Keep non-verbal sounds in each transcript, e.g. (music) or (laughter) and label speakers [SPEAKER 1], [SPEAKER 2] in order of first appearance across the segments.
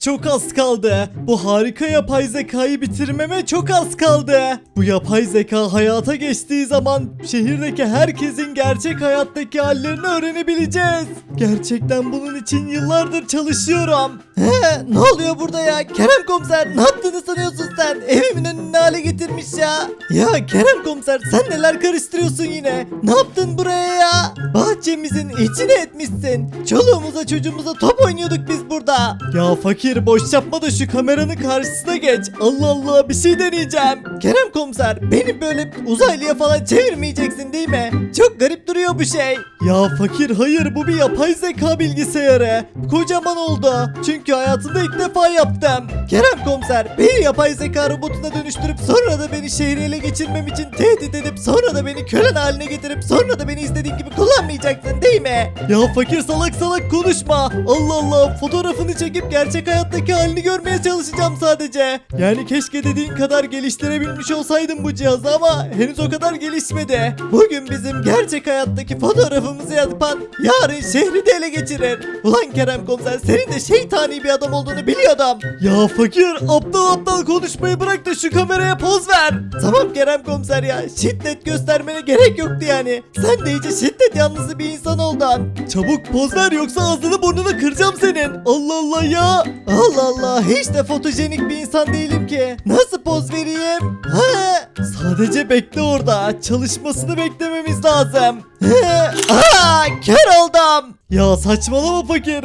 [SPEAKER 1] Çok az kaldı. Bu harika yapay zekayı bitirmeme çok az kaldı. Bu yapay zeka hayata geçtiği zaman şehirdeki herkesin gerçek hayattaki hallerini öğrenebileceğiz. Gerçekten bunun için yıllardır çalışıyorum. He, ne oluyor burada ya? Kerem komiser ne yaptığını sanıyorsun sen? Evimin önünü ne hale getirmiş ya? Ya Kerem komiser sen neler karıştırıyorsun yine? Ne yaptın buraya ya? Bahçemizin içine etmişsin. Çoluğumuza çocuğumuza top oynuyorduk biz burada. Ya fakir boş yapma da şu kameranın karşısına geç. Allah Allah bir şey deneyeceğim. Kerem komiser beni böyle uzaylıya falan çevirmeyeceksin değil mi? Çok garip duruyor bu şey. Ya fakir hayır bu bir yapay zeka bilgisayarı. Kocaman oldu. Çünkü hayatımda ilk defa yaptım. Kerem komiser beni yapay zeka robotuna dönüştürüp sonra da beni şehri ele geçirmem için tehdit edip sonra da beni kölen haline getirip sonra da beni istediğin gibi kullanmayacaksın değil mi? Ya fakir salak salak konuşma. Allah Allah fotoğrafını çekip gerçek hayattaki halini görmeye çalışacağım sadece. Yani keşke dediğin kadar geliştirebilmiş olsaydım bu cihazı ama henüz o kadar gelişmedi. Bugün bizim gerçek hayattaki fotoğrafımızı yapan yarın şehri de ele geçirir. Ulan Kerem komiser senin de şeytani bir adam olduğunu biliyordum. Ya fakir aptal aptal konuşmayı bırak da şu kameraya poz ver. Tamam Kerem komiser ya şiddet göstermene gerek yoktu yani. Sen de iyice şiddet yanlısı bir insan oldun. Çabuk poz ver yoksa ağzını burnunu kıracağım senin. Allah Allah ya. Allah Allah hiç de fotojenik bir insan değilim ki. Nasıl poz vereyim? Ha? Sadece bekle orada. Çalışmasını beklememiz lazım. He, Aa, kör oldum. Ya saçmalama fakir.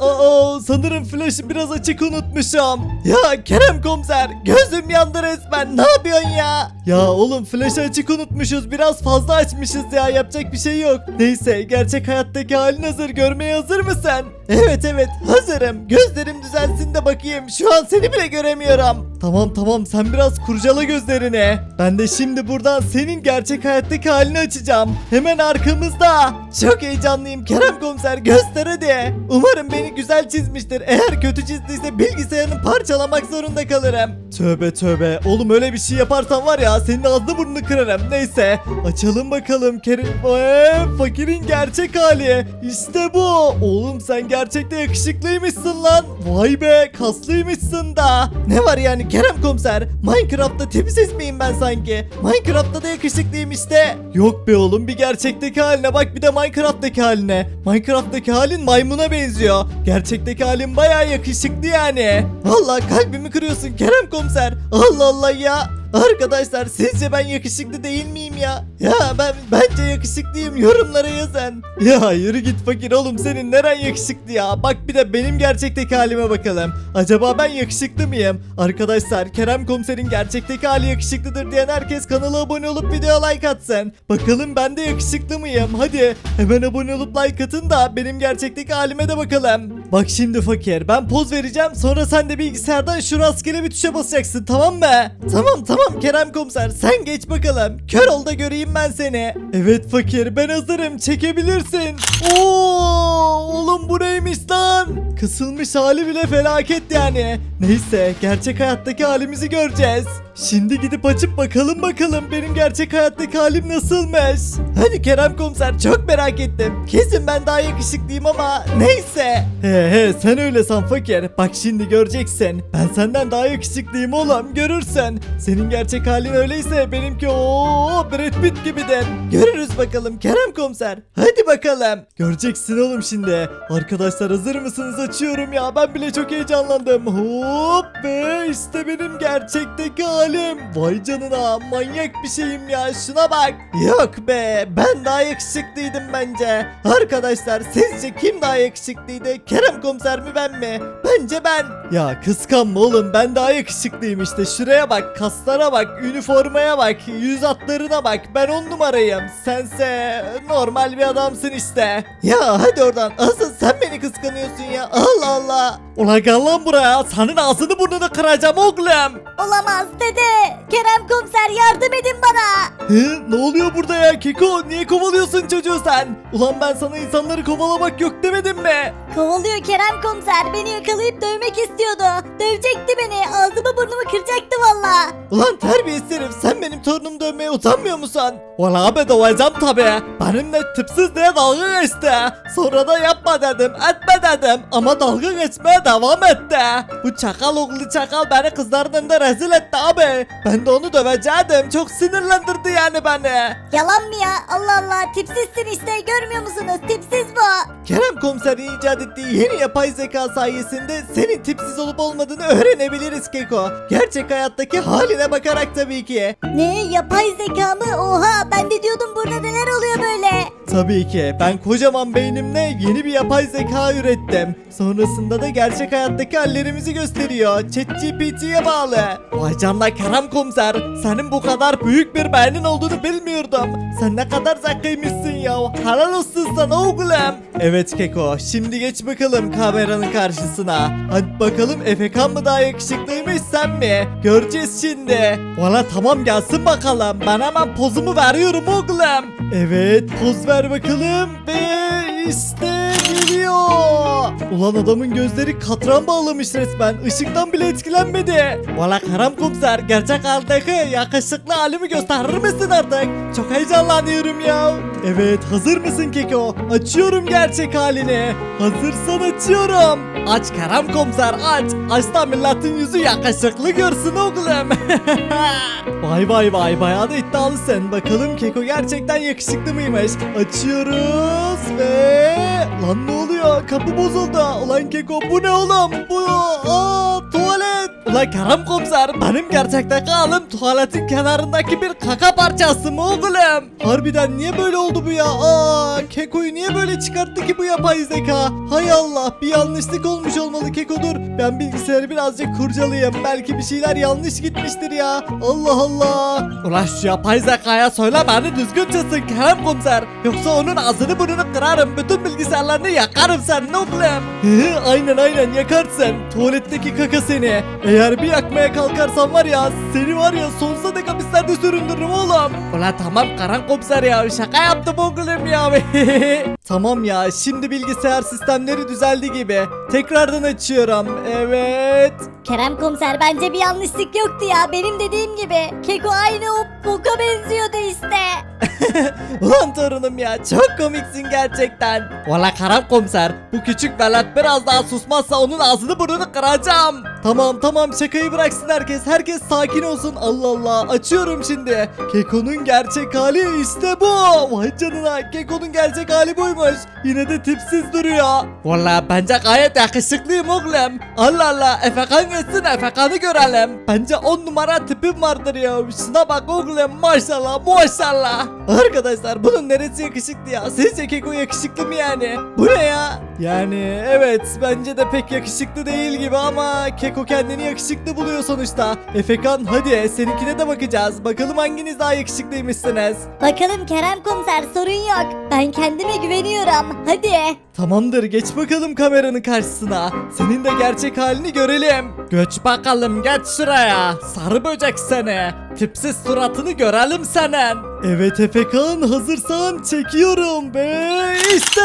[SPEAKER 1] Aa, sanırım flaşı biraz açık unutmuşum. Ya Kerem komiser gözüm yandı resmen. Ne yapıyorsun ya? Ya oğlum flaşı açık unutmuşuz. Biraz fazla açmışız ya. Yapacak bir şey yok. Neyse gerçek hayattaki halin hazır. Görmeye hazır mısın? Evet evet hazırım. Gözlerim düzelsin de bakayım. Şu an seni bile göremiyorum. Tamam tamam sen biraz kurcala gözlerini. Ben de şimdi buradan senin gerçek hayattaki halini açacağım. Hemen arkamızda. Çok heyecanlıyım Kerem komiser göster hadi. Umarım beni güzel çizmiştir. Eğer kötü çizdiyse bilgisayarını parçalamak zorunda kalırım. Tövbe tövbe. Oğlum öyle bir şey yaparsan var ya senin ağzını burnunu kırarım. Neyse açalım bakalım Kerem. Eee, fakirin gerçek hali. İşte bu. Oğlum sen gerçekten yakışıklıymışsın lan. Vay be kaslıymışsın da. Ne var yani Kerem komiser? Minecraft'ta tipsiz miyim ben sanki? Minecraft'ta da yakışıklıyım işte. Yok be oğlum bir gerçekteki haline bak bir de Minecraft'taki haline. Minecraft'taki halin maymuna benziyor. Gerçekteki halin bayağı yakışıklı yani. Vallahi kalbimi kırıyorsun Kerem komiser. Allah Allah ya. Arkadaşlar sizce ben yakışıklı değil miyim ya? Ya ben bence yakışıklıyım yorumlara yazın. Ya yürü git fakir oğlum senin neren yakışıklı ya? Bak bir de benim gerçekteki halime bakalım. Acaba ben yakışıklı mıyım? Arkadaşlar Kerem komiserin gerçekteki hali yakışıklıdır diyen herkes kanala abone olup videoya like atsın. Bakalım ben de yakışıklı mıyım? Hadi hemen abone olup like atın da benim gerçekteki halime de bakalım. Bak şimdi fakir ben poz vereceğim sonra sen de bilgisayardan şu rastgele bir tuşa basacaksın tamam mı? Tamam tamam Kerem komiser sen geç bakalım. Kör ol da göreyim ben seni. Evet fakir ben hazırım çekebilirsin. Oo oğlum bu neymiş lan? Kısılmış hali bile felaket yani. Neyse gerçek hayattaki halimizi göreceğiz. Şimdi gidip açıp bakalım bakalım benim gerçek hayattaki halim nasılmış. Hadi Kerem komiser çok merak ettim. Kesin ben daha yakışıklıyım ama neyse. He he sen öyle san fakir. Bak şimdi göreceksin. Ben senden daha yakışıklıyım oğlum görürsün. Senin gerçek halin öyleyse benimki o Brad Pitt gibidir. Görürüz bakalım Kerem komiser. Hadi bakalım. Göreceksin oğlum şimdi. Arkadaşlar hazır mısınız açıyorum ya. Ben bile çok heyecanlandım. Hop be işte benim gerçekteki halim. Vay canına manyak bir şeyim ya şuna bak. Yok be ben daha yakışıklıydım bence. Arkadaşlar sizce kim daha yakışıklıydı? Kerem komiser mi ben mi? Bence ben. Ya kıskanma oğlum ben daha yakışıklıyım işte. Şuraya bak kaslara bak üniformaya bak yüz hatlarına bak. Ben on numarayım. Sense normal bir adamsın işte. Ya hadi oradan asıl sen beni kıskanıyorsun ya. Allah Allah. Ulan gel lan buraya. Senin ağzını burnunu kıracağım oğlum.
[SPEAKER 2] Olamaz dede. Kerem komiser yardım edin bana.
[SPEAKER 1] Hı, ne oluyor burada ya Keko? Niye kovalıyorsun çocuğu sen? Ulan ben sana insanları kovalamak yok demedim mi?
[SPEAKER 2] Kovalıyor Kerem komiser. Beni yakalayıp dövmek istiyordu. Dövecekti beni. Ağzımı burnumu kıracaktı valla.
[SPEAKER 1] Ulan terbiyesiz herif sen benim torunumu dövmeye utanmıyor musun? Valla be döveceğim tabi. Benimle tipsiz diye dalga geçti. Sonra da yapma dedim etme dedim ama dalga geçmeye devam etti. Bu çakal oğlu çakal beni kızların önünde rezil etti abi. Ben de onu dövecektim çok sinirlendirdi yani beni.
[SPEAKER 2] Yalan mı ya? Allah Allah tipsizsin işte görmüyor musunuz? Tipsiz bu.
[SPEAKER 1] Kerem komiserin icat ettiği yeni yapay zeka sayesinde senin tipsiz olup olmadığını öğrenebiliriz Keko. Gerçek hayattaki haline bakarak tabii ki.
[SPEAKER 2] Ne yapay zeka mı? Oha ben de diyordum burada neler oluyor böyle.
[SPEAKER 1] Tabii ki ben kocaman beynimle yeni bir yapay zeka ürettim. Sonrasında da gerçek hayattaki hallerimizi gösteriyor. ChatGPT'ye bağlı. Vay canına Kerem komiser senin bu kadar büyük bir beynin olduğunu bilmiyordum. Sen ne kadar zekiymişsin ya. Helal olsun sana oğlum. Evet Keko şimdi geç bakalım kameranın karşısına. Hadi bakalım Efekan mı daha yakışıklıymış sen mi? Göreceğiz şimdi. Valla tamam gelsin bakalım. Ben hemen pozumu veriyorum oğlum. Evet poz ver bakalım. Ve işte geliyor. Ulan adamın gözleri katran bağlamış resmen. Işıktan bile etkilenmedi. Valla Kerem komiser gerçek haldeki yakışıklı halimi gösterir misin artık? Çok heyecanlanıyorum ya. Evet hazır mısın Keko? Açıyorum gerçek halini. Hazırsan açıyorum. Aç Kerem komiser aç. Aç da milletin yüzü yakışıklı görsün oğlum. (laughs) vay vay vay bayağı da iddialısın. Bakalım Keko gerçekten yakışıklı mıymış? Açıyoruz ve... Lan ne oluyor? Kapı bozuldu. Ulan Keko bu ne oğlum? Bu... Aa Ulan Kerem komiser benim gerçekteki halim tuvaletin kenarındaki bir kaka parçası mı oğlum? Harbiden niye böyle oldu bu ya? Aa Keko'yu niye böyle çıkarttı ki bu yapay zeka? Hay Allah bir yanlışlık olmuş olmalı Keko dur. Ben bilgisayarı birazcık kurcalayayım. Belki bir şeyler yanlış gitmiştir ya. Allah Allah. Ulan şu yapay zekaya söyle beni düzgün çizsin Kerem komiser. Yoksa onun ağzını burnunu kırarım. Bütün bilgisayarlarını yakarım sen ne oğlum? Aynen aynen yakarsın. Tuvaletteki kaka seni. Eğer bir yakmaya kalkarsan var ya seni var ya sonsuza dek hapislerde süründürürüm oğlum. Ulan tamam Karan komiser ya şaka yaptım oğlum ya. (laughs) tamam ya şimdi bilgisayar sistemleri düzeldi gibi. Tekrardan açıyorum. Evet.
[SPEAKER 2] Kerem komiser bence bir yanlışlık yoktu ya. Benim dediğim gibi. Keko aynı o boka benziyordu işte. (laughs)
[SPEAKER 1] Ulan torunum ya çok komiksin gerçekten. Valla Karan komiser bu küçük velet biraz daha susmazsa onun ağzını burnunu kıracağım. Tamam tamam şakayı bıraksın herkes. Herkes sakin olsun. Allah Allah açıyorum şimdi. Keko'nun gerçek hali işte bu. Vay canına Keko'nun gerçek hali buymuş. Yine de tipsiz duruyor. Valla bence gayet yakışıklıyım oğlum. Allah Allah Efekan geçsin Efekan'ı görelim. Bence 10 numara tipim vardır ya. Şuna bak oğlum maşallah maşallah. Arkadaşlar bunun neresi yakışıklı ya? Sizce Keko yakışıklı mı yani? Bu ne ya? Yani evet bence de pek yakışıklı değil gibi ama Keko kendini yakışıklı buluyor sonuçta. Efekan hadi seninkine de bakacağız. Bakalım hanginiz daha yakışıklıymışsınız.
[SPEAKER 2] Bakalım Kerem komiser sorun yok. Ben kendime güveniyorum. Hadi.
[SPEAKER 1] Tamamdır geç bakalım kameranın karşısına. Senin de gerçek halini görelim. Göç bakalım geç şuraya. Sarı böcek seni. Tipsiz suratını görelim senin. Evet Efekan hazırsan çekiyorum ve işte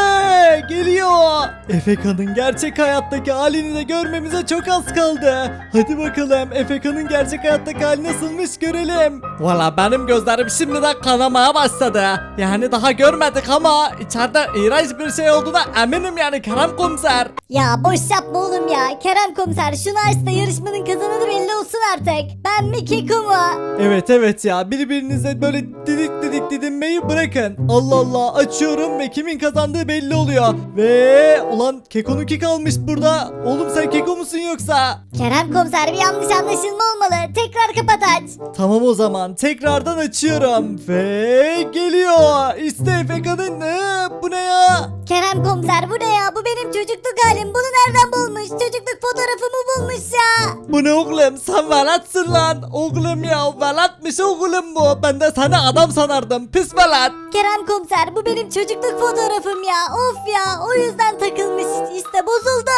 [SPEAKER 1] geliyor. Efekan'ın gerçek hayattaki halini de görmemize çok az kaldı. Hadi bakalım Efekan'ın gerçek hayattaki hali nasılmış görelim. Valla benim gözlerim şimdiden kanamaya başladı. Yani daha görmedik ama içeride iğrenç bir şey olduğuna eminim yani Kerem komiser.
[SPEAKER 2] Ya boş yapma oğlum ya. Kerem komiser şunu aç da yarışmanın kazananı belli olsun artık. Ben mi Keko mu?
[SPEAKER 1] Evet evet ya birbirinize böyle didik didinmeyi bırakın. Allah Allah açıyorum ve kimin kazandığı belli oluyor. Ve ulan Keko'nunki kalmış burada. Oğlum sen Keko musun yoksa?
[SPEAKER 2] Kerem komiser bir yanlış anlaşılma olmalı. Tekrar kapat aç.
[SPEAKER 1] Tamam o zaman tekrardan açıyorum ve geliyor. İşte Efeka'nın ne? Bu ne ya?
[SPEAKER 2] Kerem komiser bu ne ya? Bu benim çocukluk halim. Bunu nereden bulmuş? Çocukluk fotoğrafımı bulmuş ya.
[SPEAKER 1] Bu ne oğlum sen velatsın lan. Oğlum ya velatmış oğlum bu. Ben de seni adam sanardım pis velat.
[SPEAKER 2] Kerem komiser bu benim çocukluk fotoğrafım ya. Of ya o yüzden takılmış işte bozuldu.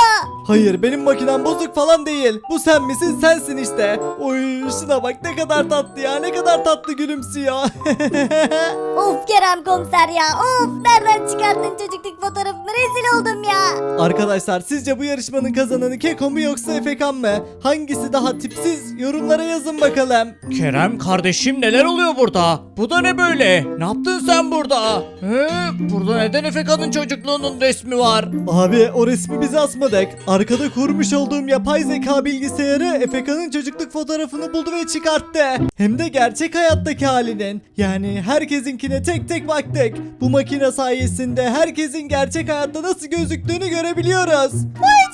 [SPEAKER 1] Hayır benim makinem bozuk falan değil. Bu sen misin sensin işte. Oy şuna bak ne kadar tatlı ya ne kadar kadar tatlı gülümsüyor. (laughs)
[SPEAKER 2] Of Kerem komiser ya of nereden çıkardın çocukluk fotoğrafımı rezil oldum ya.
[SPEAKER 1] Arkadaşlar sizce bu yarışmanın kazananı Keko mu yoksa Efekan mı? Hangisi daha tipsiz? Yorumlara yazın bakalım.
[SPEAKER 3] Kerem kardeşim neler oluyor burada? Bu da ne böyle? Ne yaptın sen burada? He? Burada neden Efeka'nın çocukluğunun resmi var?
[SPEAKER 1] Abi o resmi biz asmadık. Arkada kurmuş olduğum yapay zeka bilgisayarı Efekan'ın çocukluk fotoğrafını buldu ve çıkarttı. Hem de gerçek hayattaki halinin. Yani herkesinkine tek tek baktık. Bu makine sayesinde herkesin gerçek hayatta nasıl gözüktüğünü görebiliyoruz.
[SPEAKER 2] Vay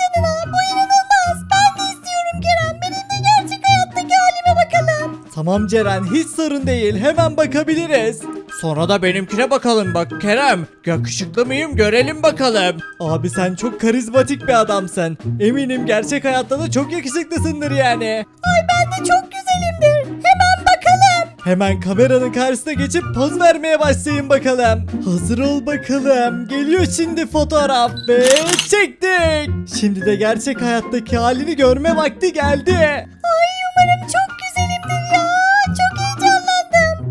[SPEAKER 1] Tamam Ceren hiç sorun değil hemen bakabiliriz.
[SPEAKER 3] Sonra da benimkine bakalım bak Kerem. Yakışıklı mıyım görelim bakalım.
[SPEAKER 1] Abi sen çok karizmatik bir adamsın. Eminim gerçek hayatta da çok yakışıklısındır yani.
[SPEAKER 2] Ay ben de çok güzelimdir. Hemen bakalım.
[SPEAKER 1] Hemen kameranın karşısına geçip poz vermeye başlayın bakalım. Hazır ol bakalım. Geliyor şimdi fotoğraf ve çektik. Şimdi de gerçek hayattaki halini görme vakti geldi.
[SPEAKER 2] Ay umarım çok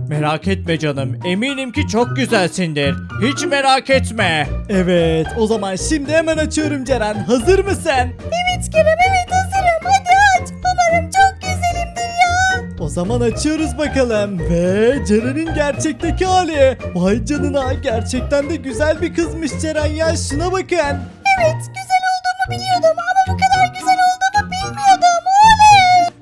[SPEAKER 3] Merak etme canım. Eminim ki çok güzelsindir. Hiç merak etme.
[SPEAKER 1] Evet o zaman şimdi hemen açıyorum Ceren. Hazır mısın?
[SPEAKER 2] Evet Kerem evet hazırım. Hadi aç. Umarım çok güzelimdir ya.
[SPEAKER 1] O zaman açıyoruz bakalım. Ve Ceren'in gerçekteki hali. Vay canına gerçekten de güzel bir kızmış Ceren ya şuna bakın.
[SPEAKER 2] Evet güzel olduğumu biliyordum ama bu kadar güzel.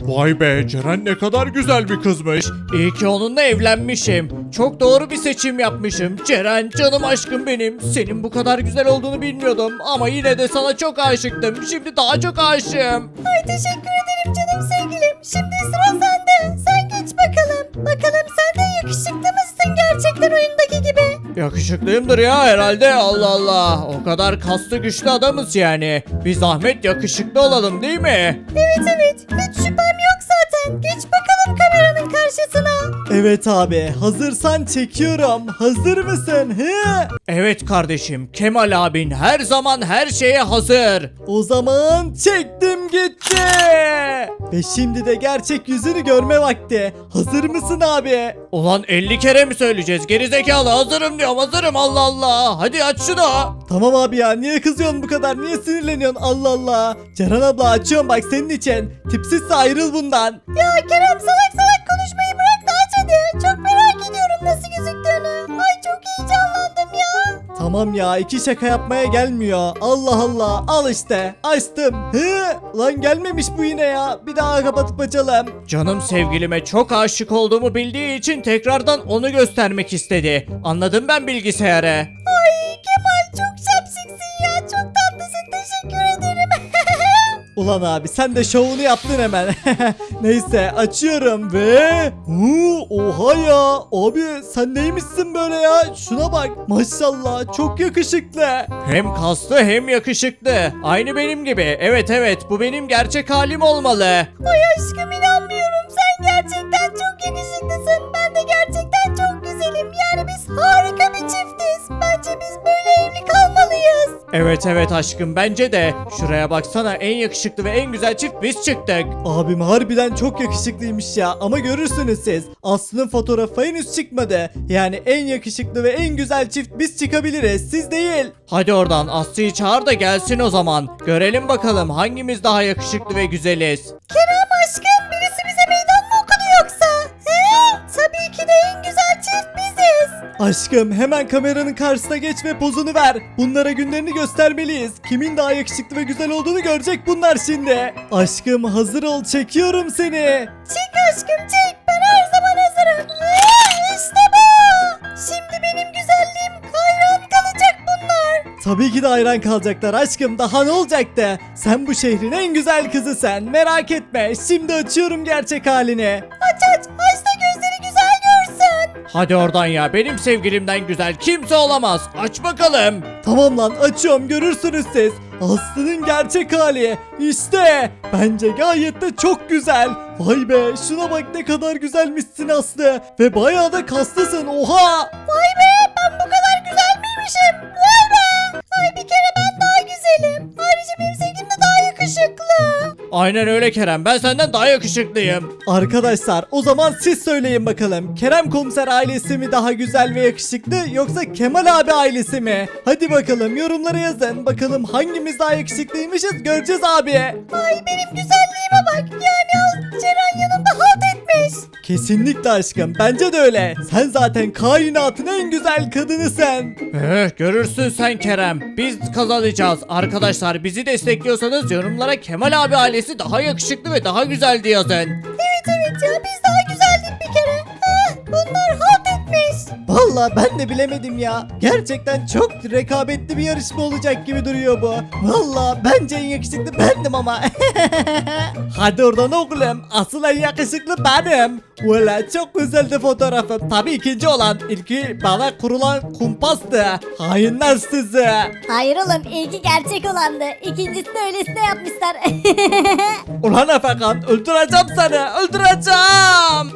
[SPEAKER 3] Vay be Ceren ne kadar güzel bir kızmış. İyi ki onunla evlenmişim. Çok doğru bir seçim yapmışım. Ceren canım aşkım benim. Senin bu kadar güzel olduğunu bilmiyordum. Ama yine de sana çok aşıktım. Şimdi daha çok aşığım.
[SPEAKER 2] Ay teşekkür ederim canım sevgilim. Şimdi sıra sende. Sen geç bakalım. Bakalım sen de yakışıklı mısın gerçekten oyundaki gibi?
[SPEAKER 3] Yakışıklıyımdır ya herhalde Allah Allah. O kadar kaslı güçlü adamız yani. Bir zahmet yakışıklı olalım değil mi?
[SPEAKER 2] Evet evet. Zaten. Geç bakalım kameranın karşısına.
[SPEAKER 1] Evet abi hazırsan çekiyorum. Hazır mısın? He?
[SPEAKER 3] Evet kardeşim Kemal abin her zaman her şeye hazır.
[SPEAKER 1] O zaman çektim gitti. Ve şimdi de gerçek yüzünü görme vakti. Hazır mısın abi?
[SPEAKER 3] Ulan 50 kere mi söyleyeceğiz gerizekalı hazırım diyorum hazırım Allah Allah. Hadi aç şunu.
[SPEAKER 1] Tamam abi ya niye kızıyorsun bu kadar? Niye sinirleniyorsun? Allah Allah. Ceren abla açıyorum bak senin için. Tipsizse ayrıl bundan.
[SPEAKER 2] Ya Kerem salak salak konuşmayı bırak da aç hadi. Çok merak ediyorum nasıl gözüktüğünü. Ay çok heyecanlandım ya.
[SPEAKER 1] Tamam ya iki şaka yapmaya gelmiyor. Allah Allah al işte açtım. Hı, lan gelmemiş bu yine ya. Bir daha kapatıp açalım.
[SPEAKER 3] Canım sevgilime çok aşık olduğumu bildiği için tekrardan onu göstermek istedi. Anladım ben bilgisayarı.
[SPEAKER 2] Ay
[SPEAKER 1] Ulan abi sen de şovunu yaptın hemen. (laughs) Neyse açıyorum ve... Huu, oha ya. Abi sen neymişsin böyle ya? Şuna bak. Maşallah çok yakışıklı.
[SPEAKER 3] Hem kaslı hem yakışıklı. Aynı benim gibi. Evet evet bu benim gerçek halim olmalı.
[SPEAKER 2] Ay aşkım inanmıyorum. Sen gerçekten çok yakışıklısın. Ben de gerçekten çok güzelim. Yani biz harika bir çiftiz.
[SPEAKER 3] Evet evet aşkım bence de. Şuraya baksana en yakışıklı ve en güzel çift biz çıktık.
[SPEAKER 1] Abim harbiden çok yakışıklıymış ya ama görürsünüz siz. Aslı'nın fotoğrafı henüz çıkmadı. Yani en yakışıklı ve en güzel çift biz çıkabiliriz siz değil.
[SPEAKER 3] Hadi oradan Aslı'yı çağır da gelsin o zaman. Görelim bakalım hangimiz daha yakışıklı ve güzeliz.
[SPEAKER 2] Kerem Aşkım
[SPEAKER 1] hemen kameranın karşısına geç ve pozunu ver. Bunlara günlerini göstermeliyiz. Kimin daha yakışıklı ve güzel olduğunu görecek bunlar şimdi. Aşkım hazır ol çekiyorum seni.
[SPEAKER 2] Çek aşkım çek. Ben her zaman hazırım. İşte bu. Şimdi benim güzelliğim hayran kalacak bunlar.
[SPEAKER 1] Tabii ki de hayran kalacaklar aşkım daha ne olacaktı? Sen bu şehrin en güzel kızı sen merak etme. Şimdi açıyorum gerçek halini.
[SPEAKER 2] Aç aç. Aç da.
[SPEAKER 3] Hadi oradan ya benim sevgilimden güzel kimse olamaz. Aç bakalım.
[SPEAKER 1] Tamam lan açıyorum görürsünüz siz. Aslı'nın gerçek hali. İşte bence gayet de çok güzel. Vay be şuna bak ne kadar güzelmişsin Aslı. Ve bayağı da kaslısın oha.
[SPEAKER 2] Vay be ben bu kadar güzel miymişim? Vay be. Ay bir kere ben güzelim. Ayrıca benim sevgilim de daha yakışıklı.
[SPEAKER 3] Aynen öyle Kerem ben senden daha yakışıklıyım.
[SPEAKER 1] Arkadaşlar o zaman siz söyleyin bakalım. Kerem komiser ailesi mi daha güzel ve yakışıklı yoksa Kemal abi ailesi mi? Hadi bakalım yorumlara yazın. Bakalım hangimiz daha yakışıklıymışız göreceğiz abi.
[SPEAKER 2] Ay benim güzelliğime bak. Yani Ceren yanımda halt etmiş.
[SPEAKER 1] Kesinlikle aşkım bence de öyle. Sen zaten kainatın en güzel kadınısın.
[SPEAKER 3] Eh, görürsün sen Kerem. Biz kazanacağız. Arkadaşlar bizi destekliyorsanız yorumlara Kemal abi ailesi daha yakışıklı ve daha güzeldi yazın.
[SPEAKER 2] Evet evet ya biz
[SPEAKER 1] Vallahi ben de bilemedim ya. Gerçekten çok rekabetli bir yarışma olacak gibi duruyor bu. Vallahi bence en yakışıklı bendim ama. (laughs) Hadi oradan oğlum. Asıl en yakışıklı benim. Valla çok güzeldi fotoğrafım. Tabii ikinci olan ilki bana kurulan kumpastı. Hainler sizi.
[SPEAKER 2] Hayır oğlum ilki gerçek olandı. İkincisi de öylesine yapmışlar. (laughs)
[SPEAKER 1] Ulan Efekan öldüreceğim seni öldüreceğim.